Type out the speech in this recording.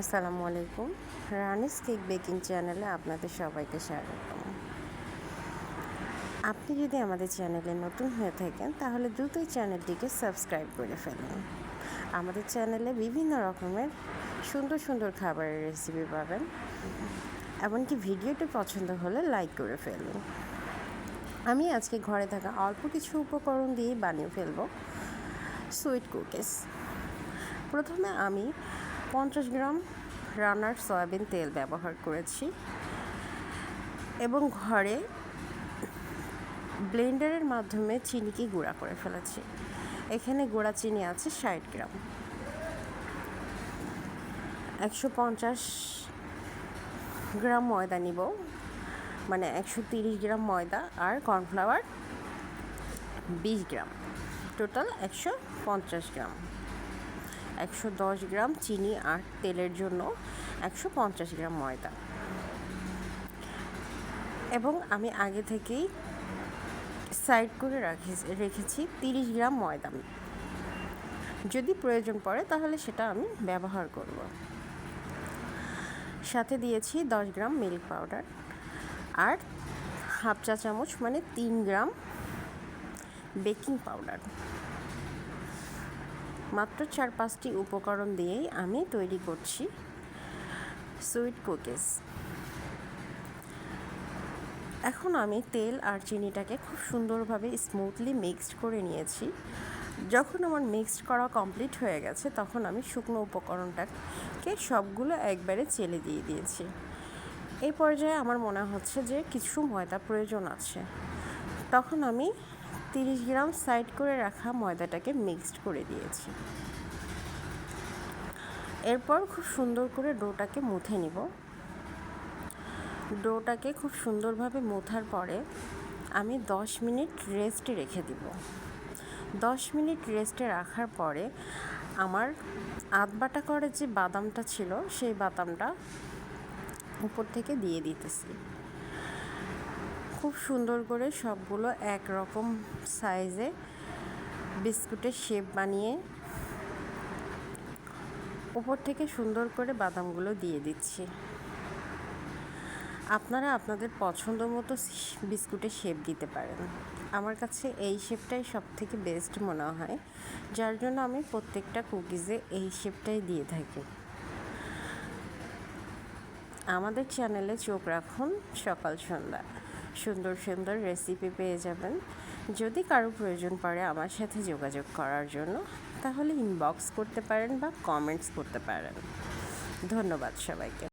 আসসালামু আলাইকুম। রানিস cake baking চ্যানেলে আপনাদের সবাইকে স্বাগতম। আপনি যদি আমাদের চ্যানেলে নতুন হয়ে থাকেন, তাহলে দ্রুতই চ্যানেলটিকে সাবস্ক্রাইব করে ফেলুন। আমাদের চ্যানেলে বিভিন্ন রকমের সুন্দর সুন্দর খাবারের রেসিপি পাবেন, এমনকি ভিডিওটি পছন্দ হলে লাইক করে ফেলুন। আমি আজকে ঘরে থাকা অল্প কিছু উপকরণ দিয়ে বানিয়ে ফেলব সুইট কুকিজ প্রথমে আমি পঞ্চাশ গ্রাম রান্নার সয়াবিন তেল ব্যবহার করেছি এবং ঘরে ব্লেন্ডারের মাধ্যমে চিনিকে গুঁড়া করে ফেলেছি। এখানে গুঁড়া চিনি আছে ষাট গ্রাম। একশো পঞ্চাশ গ্রাম ময়দা নিব মানে একশো তিরিশ গ্রাম ময়দা আর কর্নফ্লাওয়ার বিশ গ্রাম। টোটাল একশো পঞ্চাশ গ্রাম। একশো দশ গ্রাম চিনি আর তেলের জন্য একশো পঞ্চাশ গ্রাম ময়দা। এবং আমি আগে থেকেই সাইড করে রাখি, রেখেছি তিরিশ গ্রাম ময়দা। যদি প্রয়োজন পড়ে তাহলে সেটা আমি ব্যবহার করব। সাথে দিয়েছি দশ গ্রাম মিল্ক পাউডার আর হাফ চা চামচ মানে তিন গ্রাম বেকিং পাউডার। মাত্র চার পাঁচটি উপকরণ দিয়েই আমি তৈরি করছি সুইট কুকিজ। এখন আমি তেল আর চিনিটাকে খুব সুন্দরভাবে স্মুথলি মিক্সড করে নিয়েছি। যখন আমার মিক্সড করা কমপ্লিট হয়ে গেছে, তখন আমি শুকনো উপকরণটাকে সবগুলো একবারে চেলে দিয়ে দিয়েছি। এই পর্যায়ে আমার মনে হচ্ছে যে কিছু ময়দা প্রয়োজন আছে। তখন আমি তিরিশ গ্রাম সাইড করে রাখা ময়দাটাকে মিক্সড করে দিয়েছি। এরপর খুব সুন্দর করে ডোটাকে মুথে নিব। ডোটাকে খুব সুন্দরভাবে মুথার পরে আমি দশ মিনিট রেস্টে রেখে দিব। দশ মিনিট রেস্টে রাখার পরে আমার আধ বাটা করে যে বাদামটা ছিল, সেই বাদামটা উপর থেকে দিয়ে দিতেছি। খুব সুন্দর করে সবগুলো এক রকম সাইজে বিস্কুটের শেপ বানিয়ে উপর থেকে সুন্দর করে বাদামগুলো দিয়ে দিচ্ছি। আপনারা আপনাদের পছন্দ মতো বিস্কুটের শেপ দিতে পারেন। আমার কাছে এই শেপটাই সব থেকে বেস্ট মনে হয়, যার জন্য আমি প্রত্যেকটা কুকিজে এই শেপটাই দিয়ে থাকি। আমাদের চ্যানেলে চোখ রাখুন, সকাল সন্ধ্যা। সুন্দর সুন্দর রেসিপি পেয়ে যাবেন। যদি কারও প্রয়োজন পড়ে আমার সাথে যোগাযোগ করার জন্য, তাহলে ইনবক্স করতে পারেন বা কমেন্টস করতে পারেন। ধন্যবাদ সবাইকে।